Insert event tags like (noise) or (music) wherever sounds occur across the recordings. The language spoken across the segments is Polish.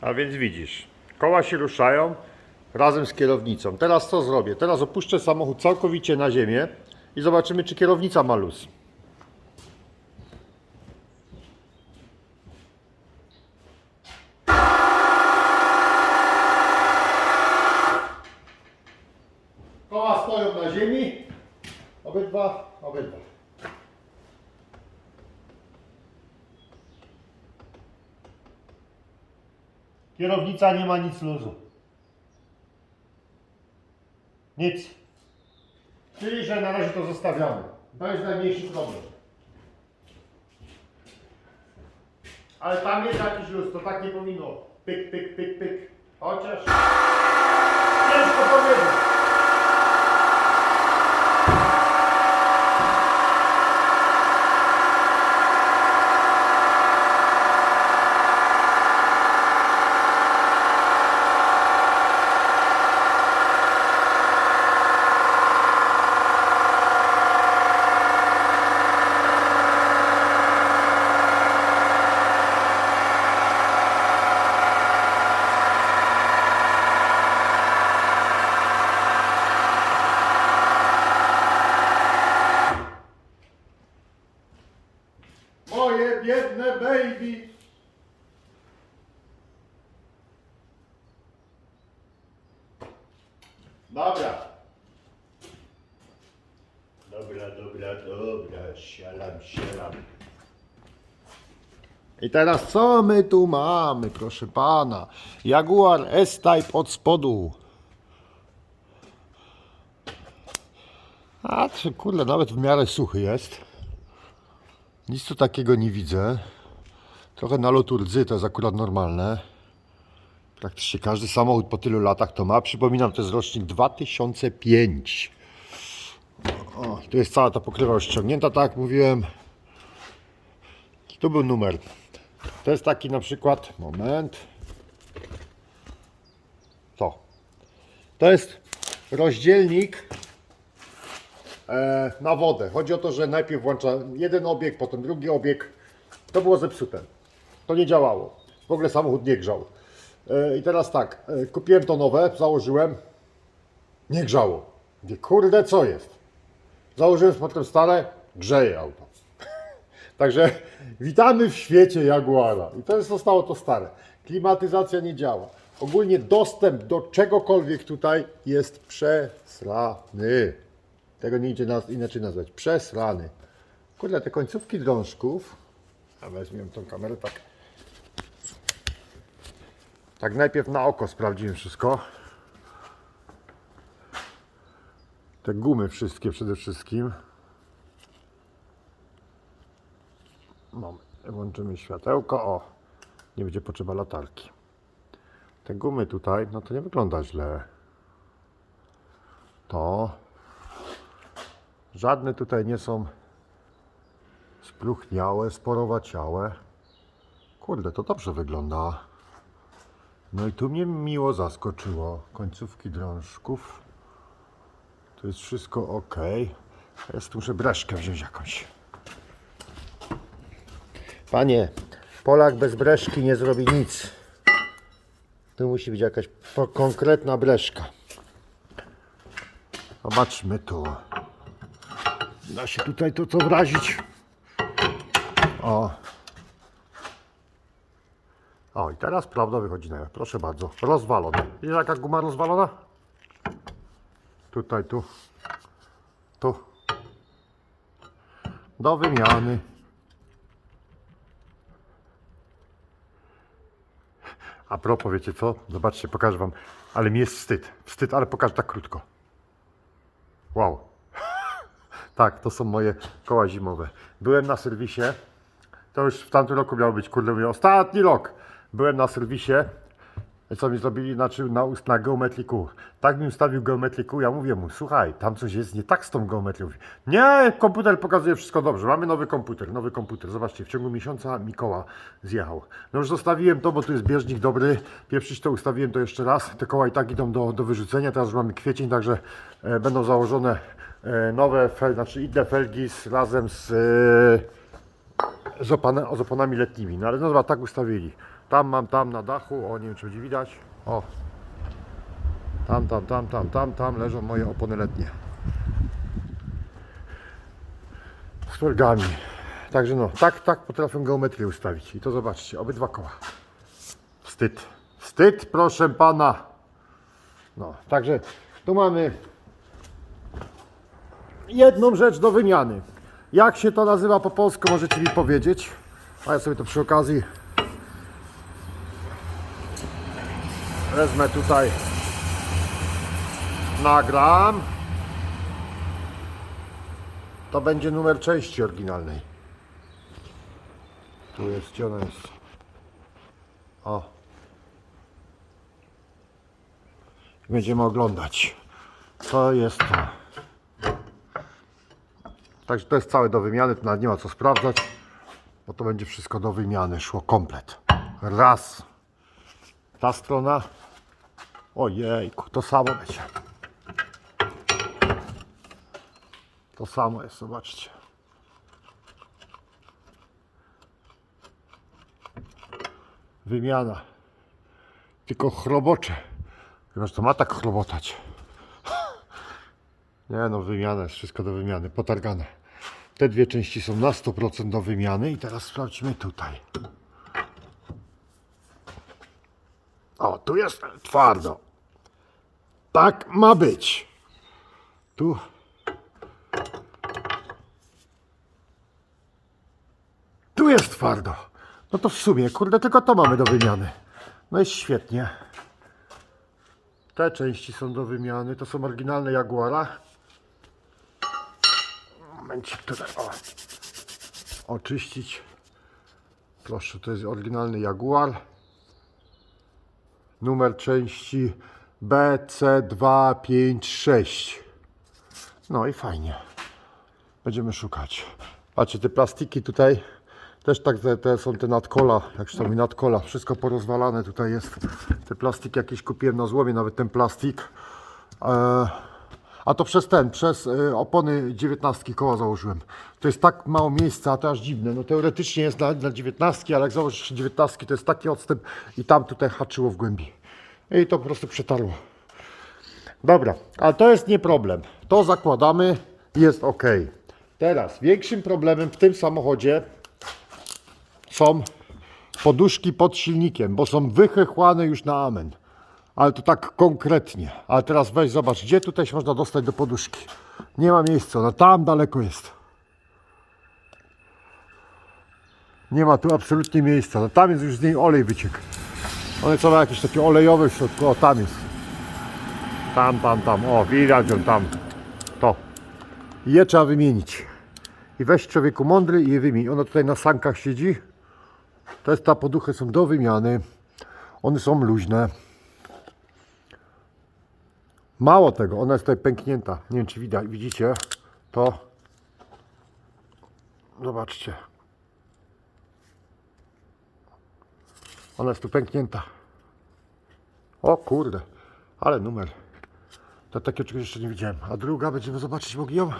A więc widzisz, koła się ruszają razem z kierownicą. Teraz co zrobię? Teraz opuszczę samochód całkowicie na ziemię i zobaczymy, czy kierownica ma luz. Koła stoją na ziemi. Obydwa, obydwa. Kierownica nie ma nic luzu. Nic. Czyli, że na razie to zostawiamy. To jest najmniejszy problem. Ale tam jest jakiś luz, to tak nie powinno. Pyk, pyk, pyk, pyk. Chociaż... Ciężko powiedzieć. Moje biedne baby. Dobra. Dobra, dobra, dobra. Sielam, sielam. I teraz co my tu mamy, proszę pana? Jaguar S-Type od spodu. A, czy kurde, nawet w miarę suchy jest. Nic tu takiego nie widzę. Trochę nalotu rdzy to jest akurat normalne. Praktycznie każdy samochód po tylu latach to ma. Przypominam, to jest rocznik 2005. O, tu jest cała ta pokrywa już ściągnięta, tak jak mówiłem. Tu był numer. To jest taki na przykład, moment. To. To jest rozdzielnik na wodę. Chodzi o to, że najpierw włącza jeden obieg, potem drugi obieg. To było zepsute. To nie działało. W ogóle samochód nie grzał. E, I teraz tak, e, kupiłem to nowe, założyłem. Nie grzało. Mówię, kurde, co jest? Założyłem potem stare, grzeje auto. (laughs) Także witamy w świecie Jaguara. I to jest zostało to stare. Klimatyzacja nie działa. Ogólnie dostęp do czegokolwiek tutaj jest przesrany. Tego nie idzie inaczej nazwać. Przesrany. Kurde, te końcówki drążków. A weźmiemy tą kamerę tak. Tak najpierw na oko sprawdziłem wszystko. Te gumy wszystkie przede wszystkim. Moment, włączymy światełko. O, nie będzie potrzeba latarki. Te gumy tutaj, no to nie wygląda źle. To. Żadne tutaj nie są spluchniałe, sporowaciałe. Kurde, to dobrze wygląda. No i tu mnie miło zaskoczyło. Końcówki drążków. To jest wszystko ok. Ja tu muszę breszkę wziąć jakąś. Panie, Polak bez breszki nie zrobi nic. Tu musi być jakaś konkretna breszka. Zobaczmy tu. Da się tutaj to co wrazić. O. O, i teraz prawda wychodzi na jaw. Proszę bardzo. Rozwalona. Widzisz jaka guma rozwalona? Tutaj, tu. Tu. Do wymiany. A propos, wiecie co? Zobaczcie, pokażę wam. Ale mi jest wstyd. Wstyd, ale pokażę tak krótko. Wow. Tak, to są moje koła zimowe. Byłem na serwisie. To już w tamtym roku miało być, kurde, mówię, ostatni rok. Byłem na serwisie. Co mi zrobili? Znaczy na, na geometriku. Tak mi ustawił geometriku. Ja mówię mu, słuchaj, tam coś jest nie tak z tą geometrią. Mówi, Nie, komputer pokazuje wszystko dobrze. Mamy nowy komputer, nowy komputer. Zobaczcie, w ciągu miesiąca Mikoła zjechał. No już zostawiłem to, bo tu jest bieżnik dobry. Pieprzyć to ustawiłem to jeszcze raz. Te koła i tak idą do, do wyrzucenia. Teraz już mamy kwiecień, także e, będą założone nowe, fel, znaczy inne felgi z, razem z, e, z, opana, z oponami letnimi. No ale no, dobra, tak ustawili. Tam mam, tam na dachu, o nie wiem czy będzie widać. O. Tam, tam, tam, tam, tam, tam leżą moje opony letnie. Z felgami. Także no, tak, tak potrafię geometrię ustawić. I to zobaczcie, obydwa koła. Wstyd. Wstyd, proszę pana. No, także tu mamy jedną rzecz do wymiany. Jak się to nazywa po polsku, możecie mi powiedzieć. A ja sobie to przy okazji wezmę tutaj, nagram. To będzie numer części oryginalnej. Tu jest, gdzie ona jest? O. Będziemy oglądać. To jest to. Także to jest całe do wymiany, tu nawet nie ma co sprawdzać, bo to będzie wszystko do wymiany, szło komplet. Raz. Ta strona. Ojejku, to samo będzie. To samo jest, zobaczcie. Wymiana. Tylko chrobocze. Chyba, to ma tak chrobotać. (laughs) Nie no, wymiana jest wszystko do wymiany, potargane. Te dwie części są na 100% do wymiany i teraz sprawdźmy tutaj. O, tu jest twardo. Tak ma być. Tu. Tu jest twardo. No to w sumie, kurde, tylko to mamy do wymiany. No jest świetnie. Te części są do wymiany. To są oryginalne Jaguara. Momencik tutaj, o. Oczyścić. Proszę, to jest oryginalny Jaguar. Numer części BC256. No i fajnie. Będziemy szukać. Patrzcie, te plastiki tutaj też tak, te, te są te nadkola, jak się mówi, nadkola, wszystko porozwalane tutaj jest. Te plastiki jakieś kupiłem na złomie, nawet ten plastik. E, a to przez ten, przez e, opony 19 koła założyłem. To jest tak mało miejsca, a to aż dziwne. No teoretycznie jest na, na 19, ale jak założysz 19 to jest taki odstęp i tam tutaj haczyło w głębi. I to po prostu przetarło. Dobra, ale to jest nie problem. To zakładamy jest ok. Teraz większym problemem w tym samochodzie są poduszki pod silnikiem, bo są wychechłane już na amen. Ale to tak konkretnie. Ale teraz weź zobacz, gdzie tutaj się można dostać do poduszki. Nie ma miejsca, no tam daleko jest. Nie ma tu absolutnie miejsca. No tam jest już z niej olej wyciekł. One są jakieś takie olejowe w środku. O, tam jest. Tam, tam, tam. O, widać ją tam. To. I je trzeba wymienić. I weź człowieku mądry i je wymień. Ona tutaj na sankach siedzi. To jest ta poduchy są do wymiany. One są luźne. Mało tego, ona jest tutaj pęknięta. Nie wiem czy widać, widzicie to. Zobaczcie. Ona jest tu pęknięta. O kurde, ale numer. To takiego czegoś jeszcze nie widziałem. A druga będziemy zobaczyć mogli ją.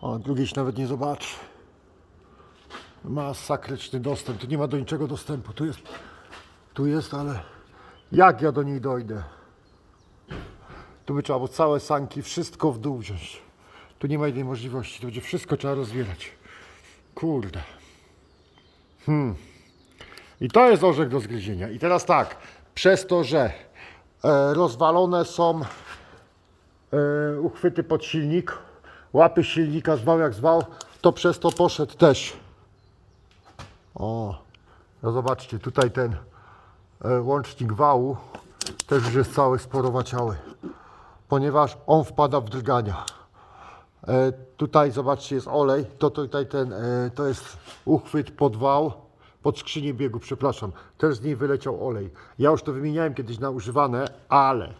O, drugiej się nawet nie zobaczy. Masakryczny dostęp. Tu nie ma do niczego dostępu. Tu jest, tu jest, ale jak ja do niej dojdę? Tu by trzeba było całe sanki, wszystko w dół wziąć. Tu nie ma innej możliwości. To będzie wszystko trzeba rozwierać. Kurde. Hmm. I to jest orzech do zgryzienia. I teraz tak, przez to, że e, rozwalone są e, uchwyty pod silnik, łapy silnika zwał jak zwał, to przez to poszedł też. O, no zobaczcie, tutaj ten e, łącznik wału też już jest cały sporowaciały, ponieważ on wpada w drgania. E, tutaj zobaczcie jest olej, to tutaj ten, e, to jest uchwyt pod wał, pod skrzynię biegu, przepraszam. Też z niej wyleciał olej. Ja już to wymieniałem kiedyś na używane, ale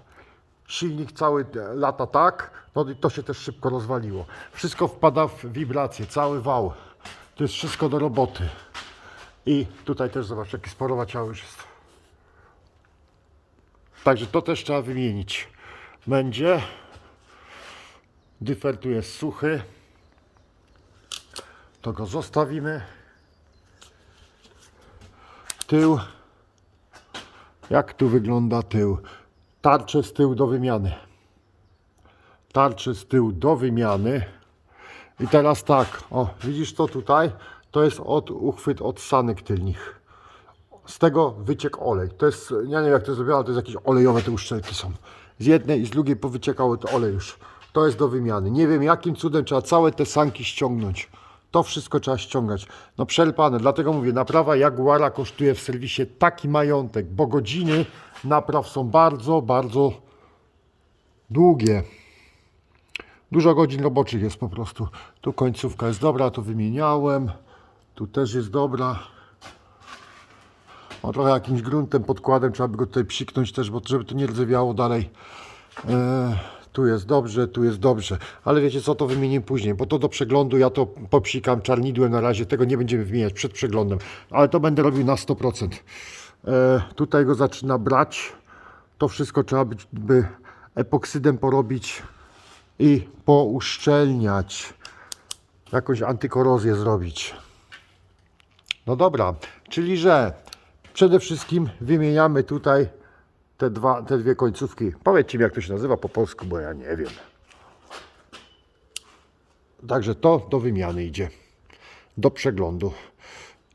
silnik cały e, lata tak, no i to się też szybko rozwaliło. Wszystko wpada w wibrację, cały wał. To jest wszystko do roboty. I tutaj też zobacz, jaki sporowaciały już jest. Także to też trzeba wymienić. Będzie. Dyfer tu jest suchy. To go zostawimy. tył. Jak tu wygląda tył? Tarcze z tyłu do wymiany. Tarcze z tyłu do wymiany. I teraz tak, o, widzisz to tutaj? To jest od uchwyt od sanek tylnych. Z tego wyciek olej. To jest, ja nie wiem jak to zrobione, ale to jest jakieś olejowe te uszczelki są. Z jednej i z drugiej powyciekało to olej już. To jest do wymiany. Nie wiem jakim cudem trzeba całe te sanki ściągnąć. To wszystko trzeba ściągać. No przerpane, dlatego mówię, naprawa Jaguara kosztuje w serwisie taki majątek, bo godziny napraw są bardzo, bardzo długie. Dużo godzin roboczych jest po prostu. Tu końcówka jest dobra, tu wymieniałem. Tu też jest dobra. O, trochę jakimś gruntem, podkładem trzeba by go tutaj psiknąć też, bo żeby to nie rdzewiało dalej. E, tu jest dobrze, tu jest dobrze. Ale wiecie co, to wymienię później, bo to do przeglądu ja to popsikam czarnidłem na razie. Tego nie będziemy wymieniać przed przeglądem. Ale to będę robił na 100%. E, tutaj go zaczyna brać. To wszystko trzeba by epoksydem porobić i pouszczelniać. Jakąś antykorozję zrobić. No dobra, czyli że przede wszystkim wymieniamy tutaj te, dwa, te dwie końcówki. Powiedzcie mi, jak to się nazywa po polsku, bo ja nie wiem. Także to do wymiany idzie. Do przeglądu.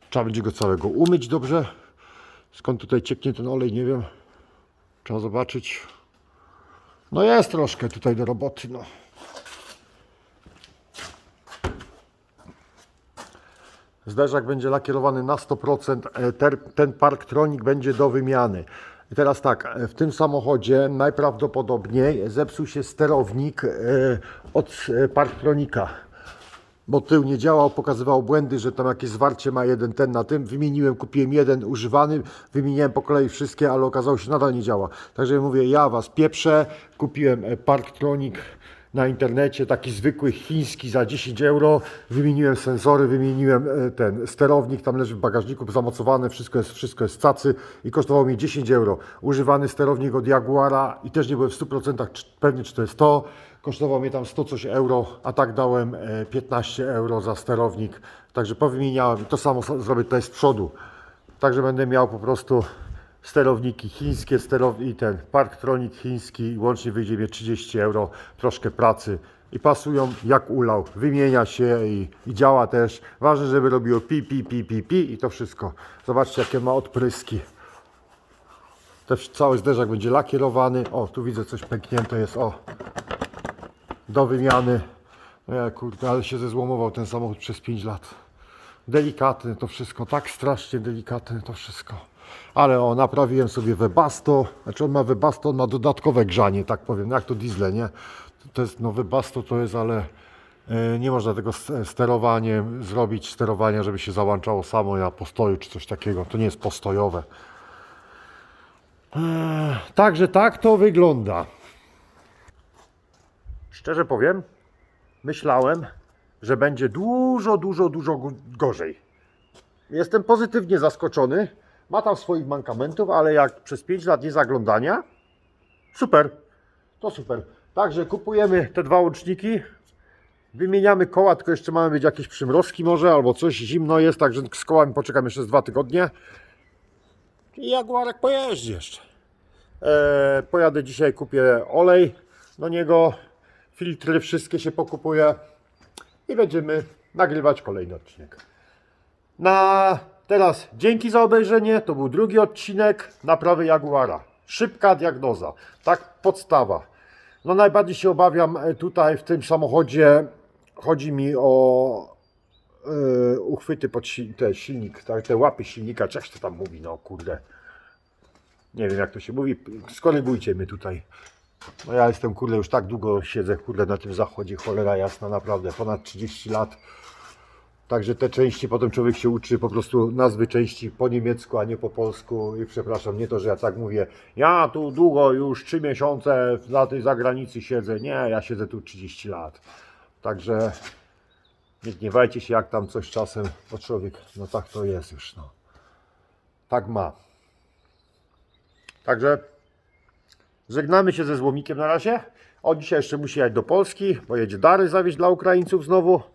Trzeba będzie go całego umyć dobrze. Skąd tutaj cieknie ten olej, nie wiem. Trzeba zobaczyć. No jest troszkę tutaj do roboty, no. Zderzak będzie lakierowany na 100%, e, ten Parktronik będzie do wymiany. I teraz tak, e, w tym samochodzie najprawdopodobniej zepsuł się sterownik e, od Parktronika, bo tył nie działał, pokazywał błędy, że tam jakieś zwarcie ma jeden ten na tym. Wymieniłem, kupiłem jeden używany, wymieniłem po kolei wszystkie, ale okazało się, nadal nie działa. Także mówię, ja Was pieprzę, kupiłem Parktronik na internecie, taki zwykły chiński za 10 euro. Wymieniłem sensory, wymieniłem e, ten sterownik, tam leży w bagażniku zamocowane, wszystko jest, wszystko jest cacy i kosztowało mi 10 euro. Używany sterownik od Jaguara i też nie byłem w 100% czy- pewny, czy to jest to. Kosztował mnie tam 100 coś euro, a tak dałem e, 15 euro za sterownik. Także powymieniałem. To samo zrobię tutaj z przodu. Także będę miał po prostu sterowniki chińskie, i ten Parktronik chiński łącznie wyjdzie mi 30 euro, troszkę pracy i pasują jak ulał, wymienia się i, i działa też. Ważne, żeby robiło pi, pi, pi, pi, pi i to wszystko. Zobaczcie jakie ma odpryski. Też cały zderzak będzie lakierowany. O, tu widzę coś pęknięte jest, o. Do wymiany. No ja kurde, ale się zezłomował ten samochód przez 5 lat. Delikatne to wszystko, tak strasznie delikatne to wszystko. Ale o, naprawiłem sobie Webasto. Znaczy on ma Webasto, on ma dodatkowe grzanie, tak powiem, jak to diesle, nie? To jest, no Webasto to jest, ale e, nie można tego s- sterowaniem zrobić, sterowania, żeby się załączało samo na postoju czy coś takiego. To nie jest postojowe. Eee, Także tak to wygląda. Szczerze powiem, myślałem, że będzie dużo, dużo, dużo gorzej. Jestem pozytywnie zaskoczony. Ma tam swoich mankamentów, ale jak przez 5 lat nie zaglądania, super. To super. Także kupujemy te dwa łączniki. Wymieniamy koła, tylko jeszcze mamy być jakieś przymrozki może, albo coś zimno jest, także z kołami poczekam jeszcze z dwa tygodnie. I Jaguarek pojeździ jeszcze. E, pojadę dzisiaj, kupię olej do niego, filtry wszystkie się pokupuje i będziemy nagrywać kolejny odcinek. Na teraz dzięki za obejrzenie. To był drugi odcinek naprawy Jaguara. Szybka diagnoza. Tak, podstawa. No najbardziej się obawiam e, tutaj w tym samochodzie. Chodzi mi o e, uchwyty pod si- te silnik, tak, te łapy silnika, czy to tam mówi, no kurde. Nie wiem jak to się mówi. Skorygujcie mnie tutaj. No ja jestem kurde już tak długo siedzę kurde na tym zachodzie, cholera jasna naprawdę, ponad 30 lat. Także te części potem człowiek się uczy po prostu nazwy części po niemiecku, a nie po polsku. I przepraszam, nie to, że ja tak mówię. Ja tu długo, już 3 miesiące na tej zagranicy siedzę. Nie, ja siedzę tu 30 lat. Także nie gniewajcie się, jak tam coś czasem, bo człowiek, no tak to jest już. No. Tak ma. Także żegnamy się ze złomikiem na razie. O, dzisiaj jeszcze musi jechać do Polski, bo jedzie dary zawieźć dla Ukraińców znowu.